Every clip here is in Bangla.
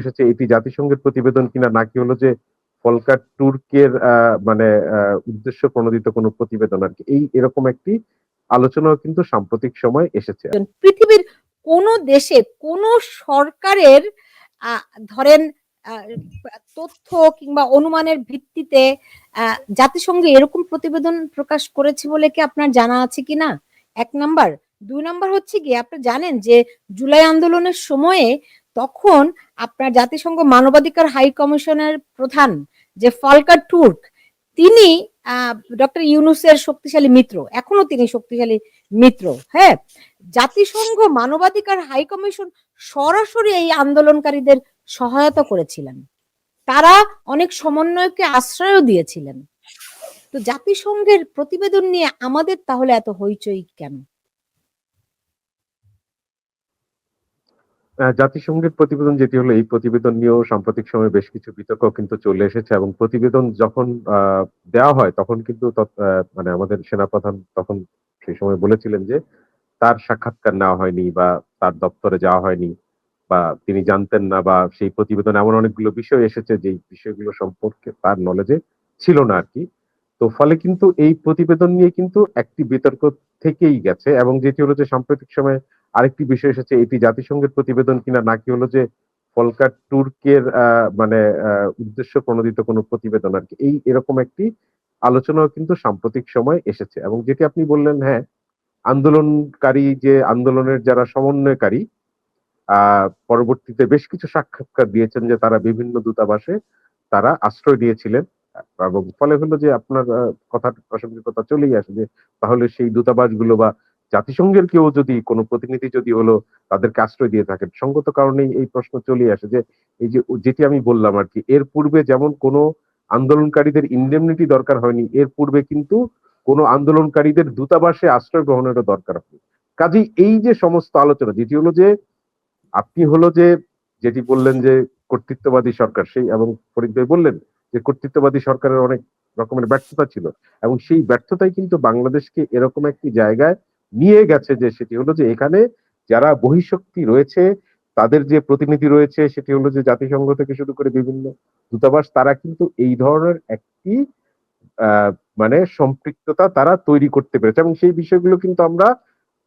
এসেছে এটি জাতিসংঘের প্রতিবেদন কিনা, নাকি হলো যে ফলকার তুর্কের মানে উদ্দেশ্য প্রণোদিত কোনো প্রতিবেদন আর কি? এই এরকম একটি আলোচনাও কিন্তু সাম্প্রতিক সময় এসেছে। পৃথিবীর কোন দেশে কোন সরকারের ধরেন তথ্য কিংবা অনুমানের ভিত্তিতে জাতিসংঘ এরকম প্রতিবেদন প্রকাশ করেছে বলে কি আপনার জানা আছে কি না? এক নাম্বার। দুই নাম্বার হচ্ছে কি আপনি জানেন যে জুলাই আন্দোলনের সময়ে তখন আপনার জাতিসংঘ মানবাধিকার হাই কমিশনের প্রধান যে ফলকার তুর্ক তিনি ডক্টর ইউনুসের শক্তিশালী মিত্র, এখনও তিনি শক্তিশালী মিত্র হ্যাঁ? জাতিসংঘ মানবাধিকার হাই কমিশন সরাসরি এই আন্দোলনকারীদের সহায়তা করেছিলেন। তারা অনেক সমন্বয়কে আশ্রয়ও দিয়েছিলেন। তো জাতিসংঘের প্রতিবেদন নিয়ে আমাদের তাহলে এত হইচই কেন? জাতিসংঘের প্রতিবেদন যেটি হলো, এই প্রতিবেদন নিয়েও সাম্প্রতিক সময়ে বেশ কিছু বিতর্ক কিন্তু চলে এসেছে এবং প্রতিবেদন যখন দেওয়া হয় তখন কিন্তু মানে আমাদের সেনাপ্রধান তখন সেই সময় বলেছিলেন যে, তার সাক্ষাৎকার নেওয়া হয়নি বা তার দপ্তরে যাওয়া হয়নি বা তিনি জানতেন না বা সেই প্রতিবেদন এমন অনেকগুলো বিষয় এসেছে যে বিষয়গুলো সম্পর্কে তার নলেজে ছিল না আর কি। তো ফলে কিন্তু এই প্রতিবেদন নিয়ে কিন্তু একটি বিতর্ক থেকেই গেছে এবং যেটি হলো যে সাম্প্রতিক সময়ে আরেকটি বিষয় এসেছে এটি জাতিসংঘের প্রতিবেদন কিনা নাকি হলো যে ফলকার তুর্কের আহ, মানে উদ্দেশ্য প্রণোদিত কোনো প্রতিবেদন আর কি। এই এরকম একটি আলোচনাও কিন্তু সাম্প্রতিক সময় এসেছে এবং যেটি আপনি বললেন হ্যাঁ আন্দোলনকারী যে আন্দোলনের যারা সমন্বয়কারী পরবর্তীতে বেশ কিছু সাক্ষাৎকার দিয়েছেন যে তারা বিভিন্ন দূতাবাসে তারা আশ্রয় দিয়েছিলেন এবং ফলে হলো যে আপনার কথা প্রাসঙ্গিকতা চলেই আসে যে তাহলে সেই দূতাবাসগুলো বা জাতিসংঘের কেউ যদি, কোনো প্রতিনিধি যদি হলো তাদেরকে আশ্রয় দিয়ে থাকেন। সঙ্গত কারণেই এই প্রশ্ন চলেই আসে যে এই যে যেটি আমি বললাম আর কি, এর পূর্বে যেমন কোনো আন্দোলনকারীদের ইন্ডেমনিটি দরকার হয়নি, এর পূর্বে কিন্তু কোনো আন্দোলনকারীদের দূতাবাসে আশ্রয় গ্রহণেরও দরকার হয়নি। কাজেই এই যে সমস্ত আলোচনা, যেটি হলো যে আপনি হলো যে, যেটি বললেন যে কর্তৃত্ববাদী সরকার, সেই এবং ফরিদ ভাই বললেন যে কর্তৃত্ববাদী সরকারের অনেক রকমের ব্যর্থতা ছিল। এবং সেই ব্যর্থতাই কিন্তু বাংলাদেশকে এরকম একটি জায়গায় নিয়ে গেছে যে সেটি হলো যে এখানে যারা বহিঃশক্তি রয়েছে, তাদের যে প্রতিনিধি রয়েছে সেটি হলো যে জাতিসংঘ থেকে শুরু করে বিভিন্ন দূতাবাস, তারা কিন্তু এই ধরনের একটি মানে সম্পৃক্ততা তারা তৈরি করতে পেরেছে। এবং সেই বিষয়গুলো কিন্তু আমরা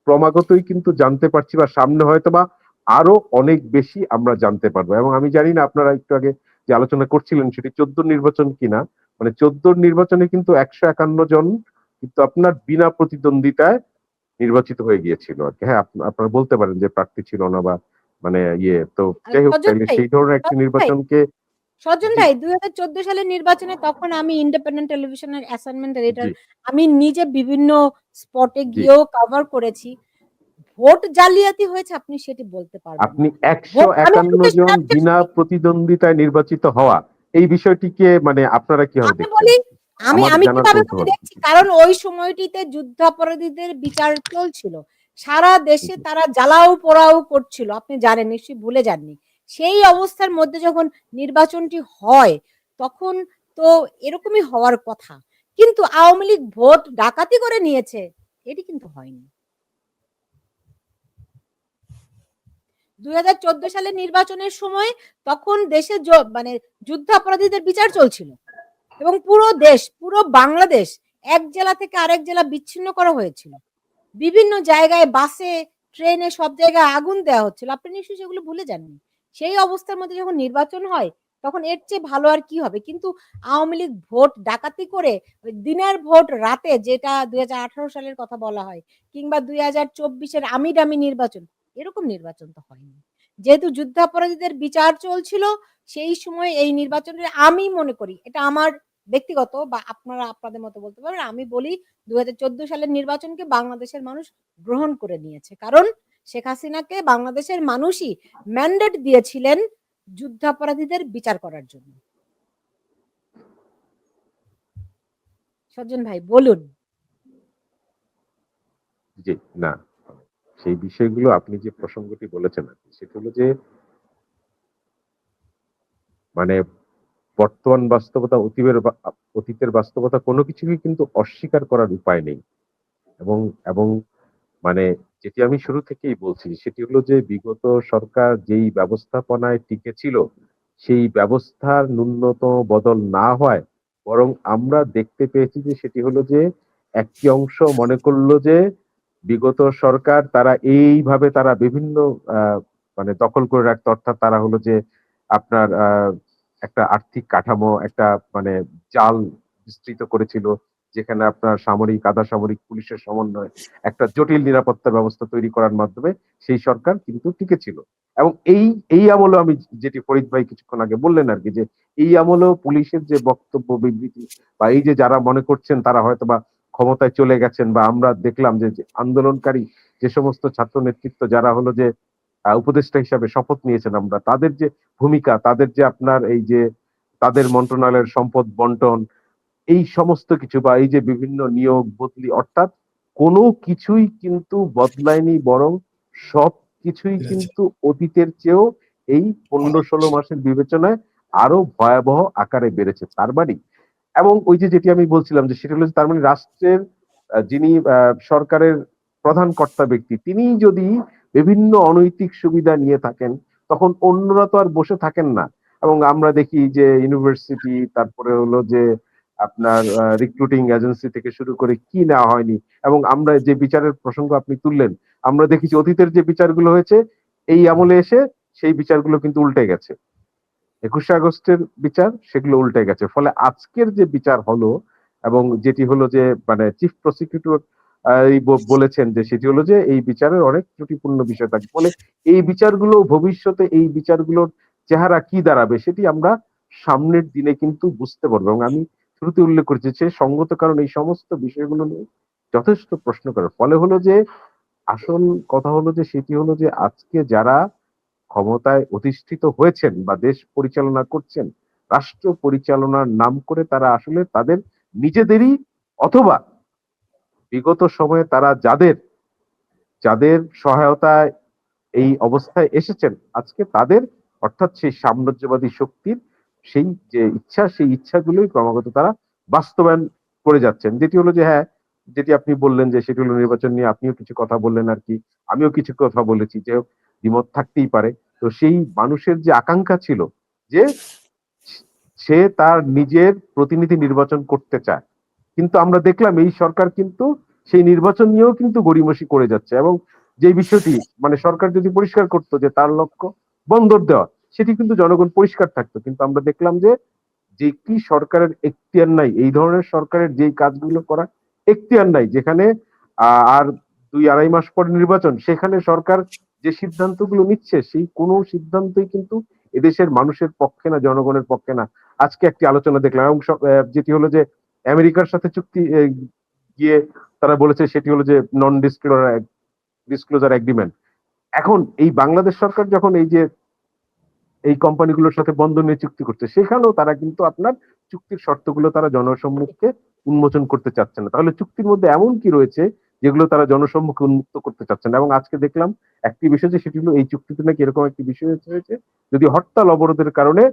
ক্রমাগতই কিন্তু জানতে পারছি বা সামনে হয়তো বা আরও অনেক বেশি আমরা জানতে পারব। এবং আমি জানি না, আপনারা একটু আগে যে আলোচনা করছিলেন সেটি চোদ্দ নির্বাচন কিনা মানে চোদ্দ নির্বাচনে কিন্তু একশো একান্ন জন কিন্তু আপনার বিনা প্রতিদ্বন্দ্বিতায় নির্বাচিত হয়ে গিয়েছিল আর কি। হ্যাঁ আপ- আপনারা বলতে পারেন যে প্রার্থী ছিল না বা মানে ইয়ে তো যাই হোক সেই ধরনের একটি নির্বাচনকে সজ্জন জি। ভাই দুই হাজার চোদ্দ সালের নির্বাচনে তখন আমি ইন্ডিপেন্ডেন্ট টেলিভিশনের অ্যাসাইনমেন্ট এডিটর আমি নিজে বিভিন্ন স্পটে গিয়েও কভার করেছি। ভোট জালিয়াতি হয়েছে আপনি সেটি বলতে পারবেন আপনি একশো একান্ন জন বিনা প্রতিদ্বন্দ্বিতায় নির্বাচিত হওয়া এই বিষয়টিকে মানে আপনারা কীভাবে বলি আমি আমি কীভাবে দেখছি? কারণ ওই সময়টিতে যুদ্ধাপরাধীদের বিচার চলছিল। সারা দেশে তারা জ্বালাও পোড়াও করছিল আপনি জানেন নিশ্চয়ই ভুলে যাননি। সেই অবস্থার মধ্যে যখন নির্বাচনটি হয় তখন তো এরকমই হওয়ার কথা। কিন্তু আওয়ামী লীগ ভোট ডাকাতি করে নিয়েছে এটি কিন্তু হয়নি। দুই সালের নির্বাচনের সময় তখন দেশে মানে যুদ্ধাপরাধীদের বিচার চলছিল। এবং পুরো দেশ, পুরো বাংলাদেশ এক জেলা থেকে আরেক জেলা বিচ্ছিন্ন করা হয়েছিল। বিভিন্ন জায়গায় বাসে, ট্রেনে সব জায়গায় আগুন দেওয়া হচ্ছিল। আপনি নিশ্চয়ই সেগুলো ভুলে যাননি। সেই অবস্থার মধ্যে যখন নির্বাচন হয়, তখন এর চেয়ে ভালো আর কি হবে? কিন্তু আওয়ামী লীগ ভোট ডাকাতি করে দিনের ভোট রাতে যেটা দুই হাজার আঠারো সালের কথা বলা হয়, কিংবা দুই হাজার চব্বিশের আমি ডামি নির্বাচন এরকম নির্বাচন তো হয়নি। যেহেতু যুদ্ধাপরাধীদের বিচার চলছিল, সেই সময় এই নির্বাচনের আমি মনে করি, এটা আমার ব্যক্তিগত বা আপনারা আপনাদের মতো বলতে পারেন, আমি বলি দুই সালের নির্বাচনকে বাংলাদেশের মানুষ গ্রহণ করে নিয়েছে। কারণ শেখ হাসিনাকে বাংলাদেশের মানুষই ম্যান্ডেট দিয়েছিলেন যুদ্ধাপরাধীদের বিচার করার জন্য। সজ্জন ভাই, বলুন। জি, না। সেই বিষয়গুলো আপনি যে প্রসঙ্গটি বলেছেন আর কি, সেটা হলো যে মানে বর্তমান বাস্তবতা অতীতের অতীতের বাস্তবতা কোনো কিছুকে কিন্তু অস্বীকার করার উপায় নেই। এবং এবং মানে যেটি আমি শুরু থেকেই বলছি সেটি হলো যে বিগত সরকার যেই ব্যবস্থাপনায় টিকে ছিল সেই ব্যবস্থার ন্যূনতম বদল না হয় বরং আমরা দেখতে পেয়েছি যে সেটি হলো যে একটি অংশ মনে করল যে বিগত সরকার তারা এইভাবে তারা বিভিন্ন মানে দখল করে রাখতো। অর্থাৎ তারা হলো যে আপনার একটা আর্থিক কাঠামো, একটা মানে জাল বিস্তৃত করেছিল, যেখানে আপনার সামরিক, আধা সামরিক পুলিশের সমন্বয়ে একটা জটিল নিরাপত্তা ব্যবস্থা তৈরি করার মাধ্যমে সেই সরকার কিন্তু টিকে ছিল এবং এই এই আমলে আমি যেটি ফরিদ ভাই কিছুক্ষণ আগে বললেন আর কি, যে এই আমলেও পুলিশের যে বক্তব্য বিবৃতি বা এই যে যারা মনে করছেন তারা হয়তো বা ক্ষমতায় চলে গেছেন বা আমরা দেখলাম যে আন্দোলনকারী যে সমস্ত ছাত্র নেতৃত্ব যারা হলো যে উপদেষ্টা হিসাবে শপথ নিয়েছেন আমরা তাদের যে ভূমিকা তাদের যে আপনার এই যে তাদের মন্ত্রণালয়ের সম্পদ বন্টন এই সমস্ত কিছু বা এই যে বিভিন্ন নিয়োগ বদলি অর্থাৎ কোনো কিছুই কিন্তু বদলায়নি বরং সব কিছুই কিন্তু অতীতের চেয়েও এই পনেরো ষোলো মাসের বিবেচনায় আরও ভয়াবহ আকারে বেড়েছে। তার মানে এবং ওই যে যেটি আমি বলছিলাম যে সেটা হলো তার মানে রাষ্ট্রের যিনি সরকারের প্রধান কর্তা ব্যক্তি, তিনি যদি বিভিন্ন অনৈতিক সুবিধা নিয়ে থাকেন, তখন অন্যরা তো আর বসে থাকেন না। এবং আমরা দেখি যে ইউনিভার্সিটি, তারপরে হলো যে আপনার রিক্রুটিং এজেন্সি থেকে শুরু করে কি নেওয়া হয়নি। এবং আমরা যে বিচারের প্রসঙ্গ আপনি তুললেন, আমরা দেখেছি অতীতের যে বিচারগুলো হয়েছে, এই আমলে এসে সেই বিচারগুলো কিন্তু উল্টে গেছে। একুশে আগস্টের বিচার সেগুলো উল্টে গেছে। ফলে আজকের যে বিচার হলো এবং যেটি হলো যে মানে চিফ প্রসিকিউটর বলেছেন যে সেটি হলো যে এই বিচারের অনেক ত্রুটিপূর্ণ বিষয় থাকে। ফলে এই বিচারগুলো ভবিষ্যতে এই বিচারগুলোর চেহারা কি দাঁড়াবে সেটি আমরা সামনের দিনে কিন্তু বুঝতে পারব। এবং আমি শুরুতে উল্লেখ করেছি যে সঙ্গত কারণ এই সমস্ত বিষয়গুলো নিয়ে যথেষ্ট প্রশ্ন করে ফলে হলো যে আসল কথা হলো যে সেটি হলো যে আজকে যারা ক্ষমতায় অধিষ্ঠিত হয়েছেন বা দেশ পরিচালনা করছেন, রাষ্ট্র পরিচালনার নাম করে তারা আসলে তাদের নিজেদেরই অথবা বিগত সময়ে তারা যাদের যাদের সহায়তায় এই অবস্থায় এসেছেন, আজকে তাদের অর্থাৎ সেই সাম্রাজ্যবাদী শক্তির সেই যে ইচ্ছা, সেই ইচ্ছাগুলোই ক্রমাগত তারা বাস্তবায়ন করে যাচ্ছেন। যেটি হলো যে হ্যাঁ যেটি আপনি বললেন যে সেটি হলো নির্বাচন নিয়ে আপনিও কিছু কথা বললেন আর কি, আমিও কিছু কথা বলেছি। যে দ্বিমত থাকতেই পারে। তো সেই মানুষের যে আকাঙ্ক্ষা ছিল যে সে তার নিজের প্রতিনিধি নির্বাচন করতে চায়। কিন্তু আমরা দেখলাম এই সরকার কিন্তু সেই নির্বাচন নিয়েও কিন্তু গড়িমসি করে যাচ্ছে এবং যে বিষয়টি মানে সরকার যদি পরিষ্কার করতো যে তার লক্ষ্য বন্দর দেওয়া, সেটি কিন্তু জনগণ পরিষ্কার থাকতো। কিন্তু আমরা দেখলাম যে যে কি সরকারের এখতিয়ার নাই, এই ধরনের সরকারের যেই কাজগুলো করা এখতিয়ার নাই, যেখানে আর দুই আড়াই মাস পর নির্বাচন, সেখানে সরকার যে সিদ্ধান্তগুলো নিচ্ছে, সেই কোনো সিদ্ধান্তই কিন্তু এদেশের মানুষের পক্ষে না, জনগণের পক্ষে না। আজকে একটি আলোচনা দেখলাম এবং যেটি হলো যে আমেরিকার সাথে চুক্তি গিয়ে তারা বলেছে সেটি হলো যে নন ডিসক্লোজার ডিসক্লোজার এগ্রিমেন্ট এখন এই বাংলাদেশ সরকার যখন এই যে এই কোম্পানিগুলোর সাথে বন্ধ নিয়ে চুক্তি করছে, সেখানেও তারা কিন্তু আপনার চুক্তির শর্তগুলো তারা জনসম্মুখে উন্মোচন করতে চাচ্ছে না। তাহলে চুক্তির মধ্যে এমন কি রয়েছে যেগুলো তারা জনসম্মুখে উন্মুক্ত করতে চাচ্ছে না। এবং আজকে দেখলাম একটি বিষয় যে সেটি হলো এই চুক্তিতে নাকি এরকম একটি বিষয় হয়েছে যদি হরতাল অবরোধের কারণে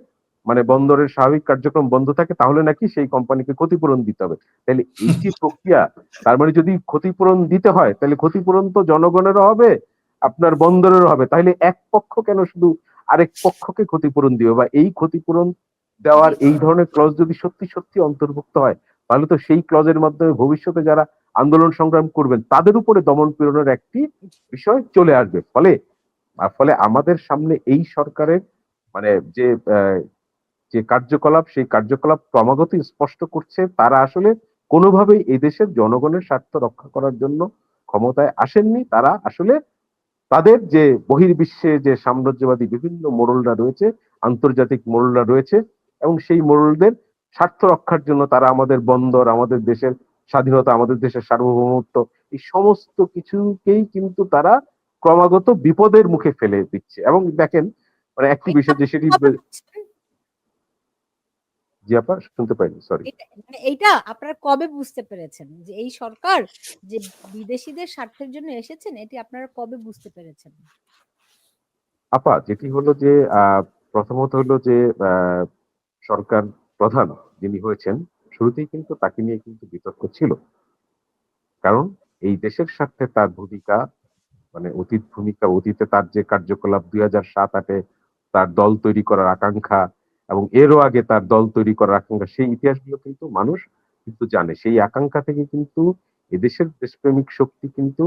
মানে বন্দরের স্বাভাবিক কার্যক্রম বন্ধ থাকে, তাহলে নাকি সেই কোম্পানিকে ক্ষতিপূরণ দিতে হবে। তাহলে এই যে প্রক্রিয়া, তার মানে যদি ক্ষতিপূরণ দিতে হয়, তাহলে ক্ষতিপূরণ তো জনগণেরও হবে, আপনার বন্দরেরও হবে। তাহলে এক পক্ষ কেন শুধু আরেক পক্ষকে ক্ষতিপূরণ দিবে? বা এই ক্ষতিপূরণ দেওয়ার এই ধরনের ক্লজ যদি সত্যি সত্যি অন্তর্ভুক্ত হয়, তাহলে তো সেই ক্লজের মাধ্যমে ভবিষ্যতে যারা আন্দোলন সংগ্রাম করবেন, তাদের উপরে দমন পীড়নের একটি বিষয় চলে আসবে। ফলে ফলে আমাদের সামনে এই সরকারের মানে যে যে কার্যকলাপ, সেই কার্যকলাপ ক্রমাগত স্পষ্ট করছে, তারা আসলে কোনোভাবেই এই দেশের জনগণের স্বার্থ রক্ষা করার জন্য ক্ষমতায় আসেননি। তারা আসলে তাদের যে বহির্বিশ্বে যে সাম্রাজ্যবাদী বিভিন্ন মোড়লরা রয়েছে, আন্তর্জাতিক মোড়লরা রয়েছে, এবং সেই মোড়লদের স্বার্থ রক্ষার জন্য তারা আমাদের বন্দর, আমাদের দেশের স্বাধীনতা আমাদের দেশের সার্বভৌমত্ব এই সমস্ত কিছুকেই কিন্তু তারা ক্রমাগত বিপদের মুখে ফেলে দিচ্ছে। এবং দেখেন মানে একটি বিষয় যে সেটি জি আপা শুনতে পাইনি সরি মানে এইটা আপনারা কবে বুঝতে পেরেছেন? যে এই সরকার যে বিদেশিদের স্বার্থের জন্য এসেছেন এটি আপনারা কবে বুঝতে পেরেছেন? আপা যেটি হলো যে আহ, প্রথমত হলো যে আহ, সরকার প্রধান যিনি হয়েছেন শুরুতেই কিন্তু তাকে নিয়ে কিন্তু বিতর্ক ছিল। কারণ এই দেশের স্বার্থে তার ভূমিকা মানে অতীত ভূমিকা, অতীতে তার যে কার্যকলাপ দুই হাজার সাত আটে তার দল তৈরি করার আকাঙ্ক্ষা এবং এরও আগে তার দল তৈরি করার আকাঙ্ক্ষা, সেই ইতিহাসগুলো কিন্তু মানুষ কিন্তু জানে। সেই আকাঙ্ক্ষা থেকে কিন্তু এদেশের দেশপ্রেমিক শক্তি কিন্তু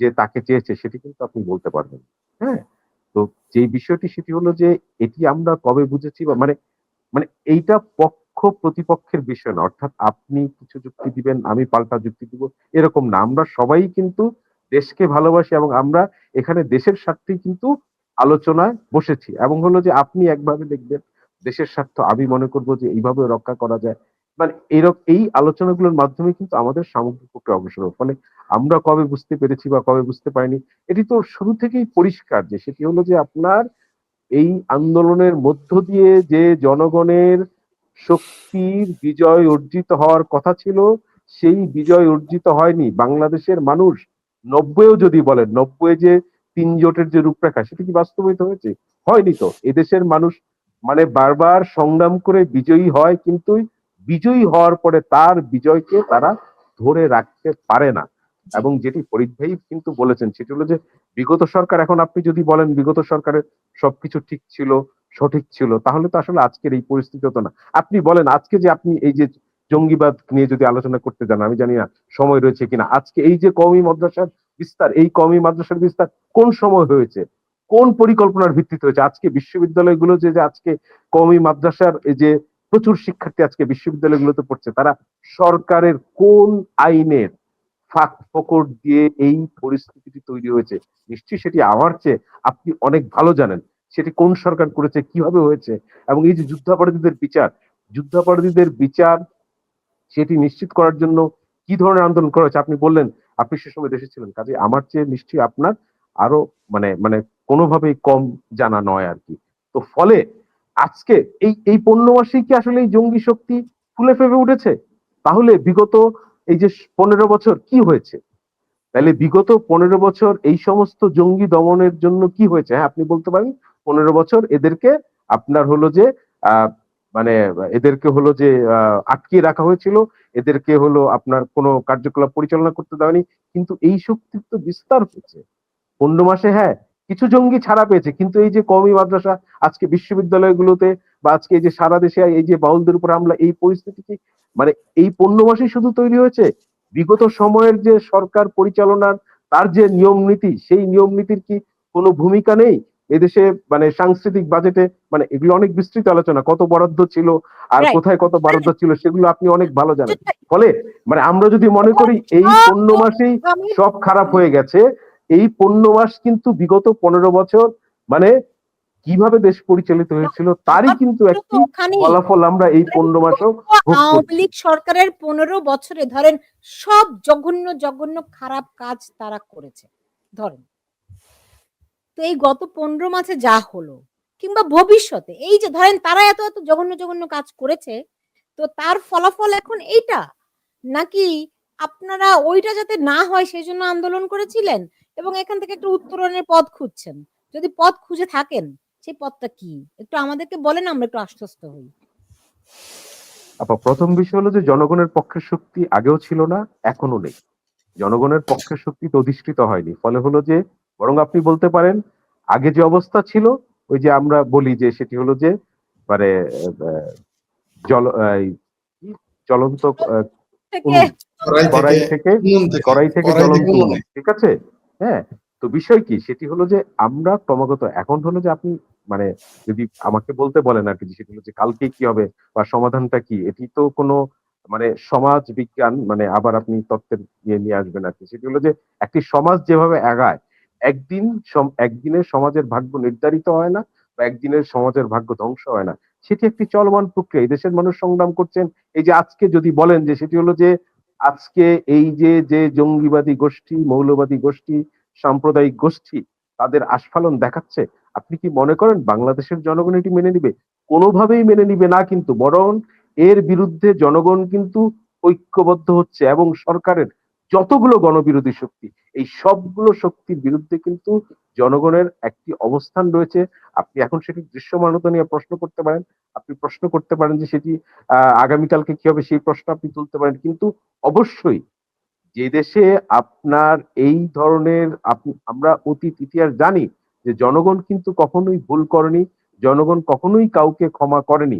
যে তাকে চেয়েছে সেটি কিন্তু আপনি বলতে পারবেন। হ্যাঁ? তো যেই বিষয়টি সেটি হলো যে এটি আমরা কবে বুঝেছি বা মানে মানে এইটা পক্ষ প্রতিপক্ষের বিষয় না। অর্থাৎ আপনি কিছু যুক্তি দিবেন, আমি পাল্টা যুক্তি দিব, এরকম না। আমরা সবাই কিন্তু দেশকে ভালোবাসি এবং আমরা এখানে দেশের স্বার্থেই কিন্তু আলোচনায় বসেছি। এবং হলো যে আপনি একভাবে দেখবেন, দেশের স্বার্থ আমি মনে করব যে এইভাবে রক্ষা করা যায়। মানে এরকম এই আলোচনাগুলোর মাধ্যমে কিন্তু আমাদের সামগ্রিক প্রক্রিয়া অগ্রসর ফলে আমরা কবে বুঝতে পেরেছি বা কবে বুঝতে পারিনি, এটি তো শুরু থেকেই পরিষ্কার যে সেটি হলো যে আপনার এই আন্দোলনের মধ্য দিয়ে যে জনগণের শক্তির বিজয় অর্জিত হওয়ার কথা ছিল সেই বিজয় অর্জিত হয়নি। বাংলাদেশের মানুষ নব্বইও যদি বলেন নব্বই যে তিন জোটের যে রূপরেখা সেটা কি বাস্তবায়িত হয়েছে? হয়নি তো। এদেশের মানুষ মানে বারবার সংগ্রাম করে বিজয়ী হয় কিন্তু বিজয়ী হওয়ার পরে তার বিজয়কে তারা ধরে রাখতে পারে না। এবং যেটি ফরিদ ভাই কিন্তু বলেছেন সেটি হলো যে বিগত সরকার এখন আপনি যদি বলেন বিগত সরকারের সবকিছু ঠিক ছিল সঠিক ছিল, তাহলে তো আসলে আজকের এই পরিস্থিতি হতো না। আপনি বলেন, আজকে যে আপনি এই যে জঙ্গিবাদ নিয়ে যদি আলোচনা করতে যান, আমি জানি না সময় রয়েছে কিনা, আজকে এই যে কওমি মাদ্রাসার বিস্তার, এই কওমি মাদ্রাসার বিস্তার কোন সময় হয়েছে? কোন পরিকল্পনার ভিত্তিতে হয়েছে? আজকে বিশ্ববিদ্যালয়গুলো যে আজকে কওমি মাদ্রাসার এই যে প্রচুর শিক্ষার্থী আজকে বিশ্ববিদ্যালয়গুলোতে পড়ছে, তারা সরকারের কোন আইনের ফাঁক ফকর দিয়ে এই পরিস্থিতিটি তৈরি হয়েছে? নিশ্চয়ই সেটি আমার চেয়ে আপনি অনেক ভালো জানেন। সেটি কোন সরকার করেছে, কীভাবে হয়েছে, এবং এই যে যুদ্ধাপরাধীদের বিচার যুদ্ধাপরাধীদের বিচার সেটি নিশ্চিত করার জন্য কি ধরনের আন্দোলন করা হয়েছে? আপনি বললেন, আপনি সে সময় দেশে ছিলেন। কাজে আমার চেয়ে নিশ্চয়ই আপনার আরও মানে মানে কোনোভাবেই কম জানা নয় আর কি। তো ফলে আজকে এই এই পণ্য মাসেই কি আসলে এই জঙ্গি শক্তি ফুলে ফেপে উঠেছে? তাহলে বিগত এই যে পনেরো বছর কি হয়েছে? তাহলে বিগত পনেরো বছর এই সমস্ত জঙ্গি দমনের জন্য কি হয়েছে? হ্যাঁ আপনি বলতে পারেন। পনেরো বছর এদেরকে আপনার হলো যে মানে এদেরকে হলো যে আটকিয়ে রাখা হয়েছিল। এদেরকে হলো আপনার কোনো কার্যকলাপ পরিচালনা করতে দেওয়ানি কিন্তু এই শক্তির তো বিস্তার হয়েছে পনেরো মাসে হ্যাঁ কিছু জঙ্গি ছাড়া পেয়েছে। কিন্তু এই যে কওমি মাদ্রাসা আজকে বিশ্ববিদ্যালয়গুলোতে বা আজকে এই যে সারা দেশে এই যে বাউলদের উপর হামলা, এই পরিস্থিতি কি মানে এই পনেরো মাসেই শুধু তৈরি হয়েছে? বিগত সময়ের যে সরকার পরিচালনার তার যে নিয়ম নীতি, সেই নিয়ম নীতির কি কোনো ভূমিকা নেই? এদেশে মানে সাংস্কৃতিক বাজেটে মানে এগুলো অনেক বিস্তৃত আলোচনা কত বরাদ্দ ছিল আর কোথায় কত বরাদ্দ ছিল সেগুলো আপনি অনেক ভালো জানেন। ফলে মানে আমরা যদি মনে করি এই পনেরো মাসেই সব খারাপ হয়ে গেছে এই পনেরো মাস কিন্তু বিগত পনেরো বছর মানে কীভাবে দেশ পরিচালিত হয়েছিল তারই কিন্তু একটি ফলাফল আমরা এই পনেরো মাসেও আওয়ামী লীগ সরকারের পনেরো বছরে ধরেন সব জঘন্য জঘন্য খারাপ কাজ তারা করেছে। ধরেন। তো এই গত পনেরো মাসে যা হলো, কিংবা ভবিষ্যতে, এই যে ধরেন তারা এত এত জঘন্য জঘন্য কাজ করেছে, তো তার ফলাফল এখন এইটা? নাকি আপনারা ওইটা যাতে না হয় সেই জন্য আন্দোলন করেছিলেন এবং এখান থেকে একটা উত্তরণের পথ খুঁজছেন? যদি পথ খুঁজে থাকেন, সেই পথটা কি? একটু আমাদেরকে বলেন, আমরা একটু আশ্বস্ত হই। আপা, প্রথম বিষয় হলো যে জনগণের পক্ষের শক্তি আগেও ছিল না এখনও নেই। জনগণের পক্ষের শক্তি তো অধিষ্ঠিত হয়নি। ফলে হলো যে বরং আপনি বলতে পারেন আগে যে অবস্থা ছিল ওই যে আমরা বলি যে সেটি হলো যে মানে জল চলন্ত। কড়াই থেকে কড়াই থেকে জ্বলন্ত। ঠিক আছে হ্যাঁ তো বিষয় কি সেটি হলো যে আমরা ক্রমাগত এখন হলো যে আপনি মানে যদি আমাকে বলতে বলেন আর কি সেটি হলো যে কালকে কি হবে বা সমাধানটা কি এটি তো কোনো মানে সমাজ বিজ্ঞান মানে আবার আপনি তত্ত্বের নিয়ে নিয়ে আসবেন আর কি সেটি হলো যে একটি সমাজ যেভাবে আগায় একদিন একদিনের সমাজের ভাগ্য নির্ধারিত হয় না বা একদিনের সমাজের ভাগ্য ধ্বংস হয় না। সেটি একটি চলমান প্রক্রিয়া। দেশের মানুষ সংগ্রাম করছেন। এই যে আজকে যদি বলেন যে সেটি হলো যে আজকে এই যে যে জঙ্গিবাদী গোষ্ঠী, মৌলবাদী গোষ্ঠী, সাম্প্রদায়িক গোষ্ঠী, তাদের আস্ফালন দেখাচ্ছে, আপনি কি মনে করেন বাংলাদেশের জনগণ এটি মেনে নিবে? কোনোভাবেই মেনে নিবে না কিন্তু, বরং এর বিরুদ্ধে জনগণ কিন্তু ঐক্যবদ্ধ হচ্ছে এবং সরকারের যতগুলো গণবিরোধী শক্তি, এই সবগুলো শক্তির বিরুদ্ধে কিন্তু জনগণের একটি অবস্থান রয়েছে। আপনি এখন সেটি দৃশ্যমানতা নিয়ে প্রশ্ন করতে পারেন। আপনি প্রশ্ন করতে পারেন যে সেটি, আহ, আগামীকালকে কি হবে সেই প্রশ্ন আপনি তুলতে পারেন। কিন্তু অবশ্যই যে দেশে আপনার এই ধরনের আমরা অতীত, ইতিহাস জানি যে জনগণ কিন্তু কখনোই ভুল করেনি, জনগণ কখনোই কাউকে ক্ষমা করেনি।